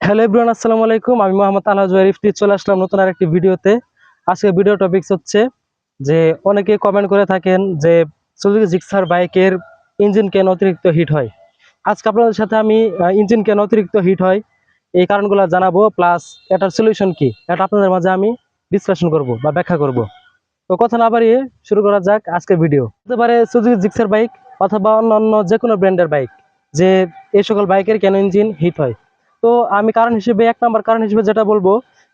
Hello everyone, আসসালামু আলাইকুম। আমি মোহাম্মদ আলহাজ জুয়ারিফটি চলে আসলাম নতুন আরেকটি ভিডিওতে। আজকে ভিডিও টপিকস হচ্ছে যে অনেকে কমেন্ট করে থাকেন যে সুজুকি জিক্সার বাইকের ইঞ্জিন কেন অতিরিক্ত হিট হয়। আজকে আপনাদের সাথে আমি ইঞ্জিন কেন অতিরিক্ত হিট হয় এই কারণগুলো জানাব প্লাস এটার সলিউশন কি, এটা আপনাদের মাঝে আমি ডিসকাশন করব বা ব্যাখ্যা করব। তো কথা না বাড়িয়ে শুরু করা যাক আজকের ভিডিও হতে পারে সুজুকি জিক্সার বাইক অথবা অন্যান্য যে কোনো ব্র্যান্ডের বাইক, যে এই সকল বাইকের কেন ইঞ্জিন হিট হয়। তো আমি কারণ হিসেবে, এক নাম্বার কারণ হিসেবে যেটা বলব,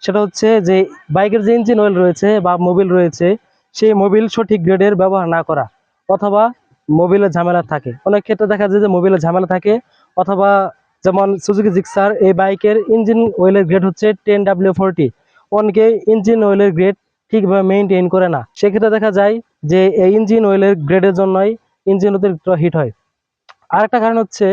সেটা হচ্ছে যে বাইকের যে ইঞ্জিন অয়েল রয়েছে বা মোবিল রয়েছে, সেই মোবিল সঠিক গ্রেডের ব্যবহার না করা অথবা মোবিলের ঝামেলা থাকে। অনেক ক্ষেত্রে দেখা যায় যে মোবিলের ঝামেলা থাকে অথবা যেমন সুজুকি জিক্সার এই বাইকের ইঞ্জিন অয়েলের গ্রেড হচ্ছে টেন ডাব্লিউ ফোরটি অনেকে ইঞ্জিন অয়েলের গ্রেড ঠিকভাবে মেনটেন করে না। সেক্ষেত্রে দেখা যায় যে এই ইঞ্জিন অয়েলের গ্রেডের জন্যই ইঞ্জিন অতিরিক্ত হিট হয়। আরেকটা কারণ হচ্ছে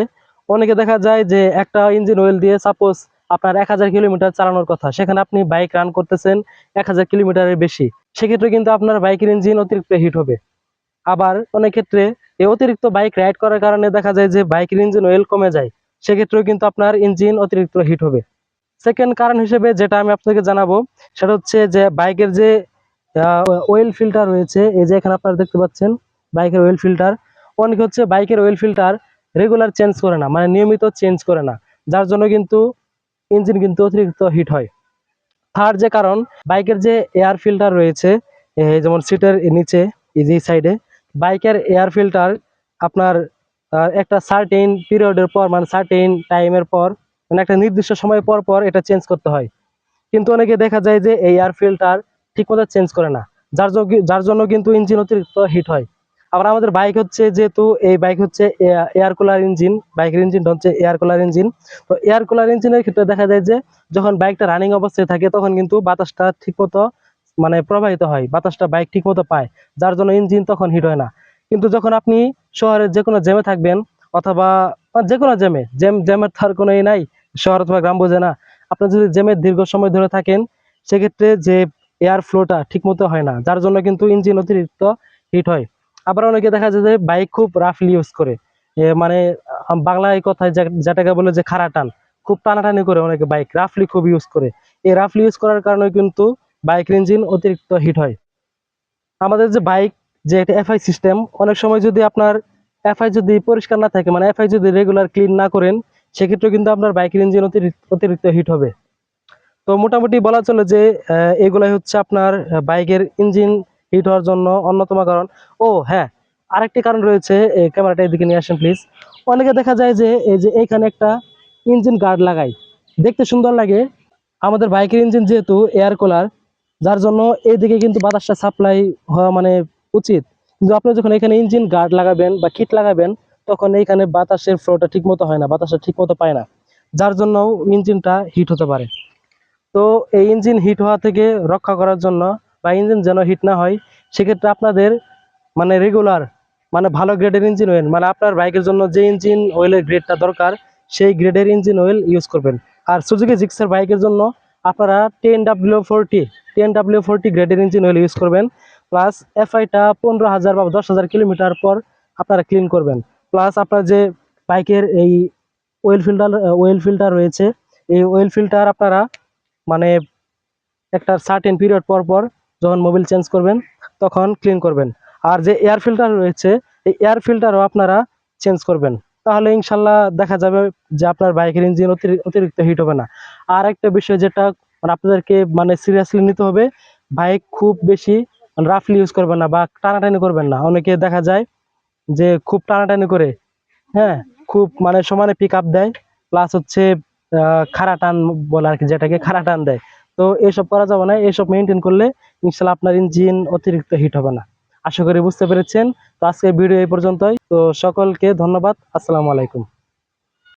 অনেকে দেখা যায় যে একটা ইঞ্জিন অয়েল দিয়ে সাপোজ আপনার এক হাজার কিলোমিটার চালানোর কথা, সেখানে আপনি বাইক রান করতেছেন এক হাজার কিলোমিটারের বেশি, সেক্ষেত্রে কিন্তু আপনার বাইকের ইঞ্জিন অতিরিক্ত হিট হবে। আবার অনেক ক্ষেত্রে এই অতিরিক্ত বাইক রাইড করার কারণে দেখা যায় যে বাইকের ইঞ্জিন অয়েল কমে যায়, সেক্ষেত্রেও কিন্তু আপনার ইঞ্জিন অতিরিক্ত হিট হবে। সেকেন্ড কারণ হিসেবে যেটা আমি আপনাকে জানাব, সেটা হচ্ছে যে বাইকের যে অয়েল ফিল্টার রয়েছে, এই যে এখানে আপনারা দেখতে পাচ্ছেন বাইকের অয়েল ফিল্টার অনেকে হচ্ছে বাইকের অয়েল ফিল্টার রেগুলার চেঞ্জ করে না মানে নিয়মিত চেঞ্জ করে না, যার জন্য কিন্তু ইঞ্জিন কিন্তু অতিরিক্ত হিট হয়। থার্ড যে কারণ, বাইকের যে এয়ার ফিল্টার রয়েছে যেমন সিটের নিচে যে সাইডে বাইকের এয়ার ফিল্টার আপনার একটা সার্টেন পিরিয়ডের পর মানে সার্টেন টাইমের পর মানে একটা নির্দিষ্ট সময় পর পর এটা চেঞ্জ করতে হয়। কিন্তু অনেকে দেখা যায় যে এই এয়ার ফিল্টার ঠিকমতো চেঞ্জ করে না, যার যার জন্য কিন্তু ইঞ্জিন অতিরিক্ত হিট হয়। আবার আমাদের বাইক হচ্ছে যেহেতু এই বাইক হচ্ছে এয়ার কুলার ইঞ্জিন বাইকের ইঞ্জিনটা হচ্ছে এয়ার কুলার ইঞ্জিন তো এয়ার কুলার ইঞ্জিনের ক্ষেত্রে দেখা যায় যে যখন বাইকটা রানিং অবস্থায় থাকে তখন কিন্তু বাতাসটা ঠিকমতো মানে প্রবাহিত হয়, বাতাসটা বাইক ঠিকমতো পায়, যার জন্য ইঞ্জিন তখন হিট হয় না। কিন্তু যখন আপনি শহরের যে কোনো জ্যামে থাকবেন অথবা যে কোনো জ্যামে জ্যাম জ্যামের তার কোনো ই নাই, শহর অথবা গ্রাম বোঝে না। আপনি যদি জ্যামে দীর্ঘ সময় ধরে থাকেন, সেক্ষেত্রে যে এয়ার ফ্লোটা ঠিকমতো হয় না, যার জন্য কিন্তু ইঞ্জিন অতিরিক্ত হিট হয়। আবার অনেকে দেখা যায় যে বাইক খুব রাফলি ইউজ করে। মানে বাংলায় কথায় যেটাকে বলে যে খাড়া টান, খুব টানাটানি করে অনেকে বাইক রাফলি খুব ইউজ করে। এই রাফলি ইউজ করার কারণে কিন্তু বাইকের ইঞ্জিন অতিরিক্ত হিট হয়। আমাদের যে বাইক যে একটা এফআই সিস্টেম অনেক সময় যদি আপনার এফআই যদি পরিষ্কার না থাকে মানে এফআই যদি রেগুলার ক্লিন না করেন সেক্ষেত্রে কিন্তু আপনার বাইকের ইঞ্জিন অতিরিক্ত হিট হবে। তো মোটামুটি বলা চলে যে এগুলাই হচ্ছে আপনার বাইকের ইঞ্জিন হিট হওয়ার জন্য অন্যতম কারণ। ও হ্যাঁ আরেকটি কারণ রয়েছে ক্যামেরাটা এদিকে নিয়ে আসেন প্লিজ অনেকে দেখা যায় যে, এই যে এইখানে একটা ইঞ্জিন গার্ড লাগাই। দেখতে সুন্দর লাগে। আমাদের বাইকের ইঞ্জিন যেহেতু এয়ার কুলার যার জন্য এইদিকে কিন্তু বাতাসটা সাপ্লাই হওয়া মানে উচিত। কিন্তু আপনি যখন এখানে ইঞ্জিন গার্ড লাগাবেন বা কিট লাগাবেন, তখন এইখানে বাতাসের ফ্লোটা ঠিক মতো হয় না, বাতাসটা ঠিক মতো পায় না। যার জন্য ইঞ্জিনটা হিট হতে পারে। তো এই ইঞ্জিন হিট হওয়া থেকে রক্ষা করার জন্য বা ইঞ্জিন যেন হিট না হয়, সেক্ষেত্রে আপনাদের মানে রেগুলার মানে ভালো গ্রেডের ইঞ্জিন অয়েল মানে আপনার বাইকের জন্য যে ইঞ্জিন অয়েলের গ্রেডটা দরকার, সেই গ্রেডের ইঞ্জিন অয়েল ইউজ করবেন। আর সুজুকি জিক্সের বাইকের জন্য আপনারা ten W forty ten W forty গ্রেডের ইঞ্জিন অয়েল ইউজ করবেন প্লাস এফআইটা পনেরো হাজার বা দশ হাজার কিলোমিটার পর আপনারা ক্লিন করবেন। প্লাস আপনার যে বাইকের এই ওয়েল ফিল্টার ওয়েল ফিল্টার রয়েছে, এই ওয়েল ফিল্টার আপনারা মানে একটা সার্টেন পিরিয়ড পর পর যখন মোবিল চেঞ্জ করবেন, তখন ক্লিন করবেন। আর যে এয়ার ফিল্টার রয়েছে, এই এয়ার ফিল্টারও আপনারা চেঞ্জ করবেন। তাহলে ইনশাল্লাহ দেখা যাবে যে আপনার বাইকের ইঞ্জিন অতিরিক্ত হিট হবে না। আর একটা বিষয় যেটা মানে আপনাদেরকে মানে সিরিয়াসলি নিতে হবে, বাইক খুব বেশি রাফলি ইউজ করবেন না বা টানাটানি করবেন না। অনেকে দেখা যায় যে খুব টানাটানি করে হ্যাঁ খুব মানে সমানে পিক আপ দেয় প্লাস হচ্ছে খাড়া টান বলে আর কি, যেটাকে খাড়া টান দেয়। তো এসব করা যাবে না, এসব মেনটেন করলে ইনশাল্লাহ আপনার ইঞ্জিন অতিরিক্ত হিট হবে না। আশা করি বুঝতে পেরেছেন। তো আজকে ভিডিও এই পর্যন্তই। তো সকলকে ধন্যবাদ। আসসালামু আলাইকুম।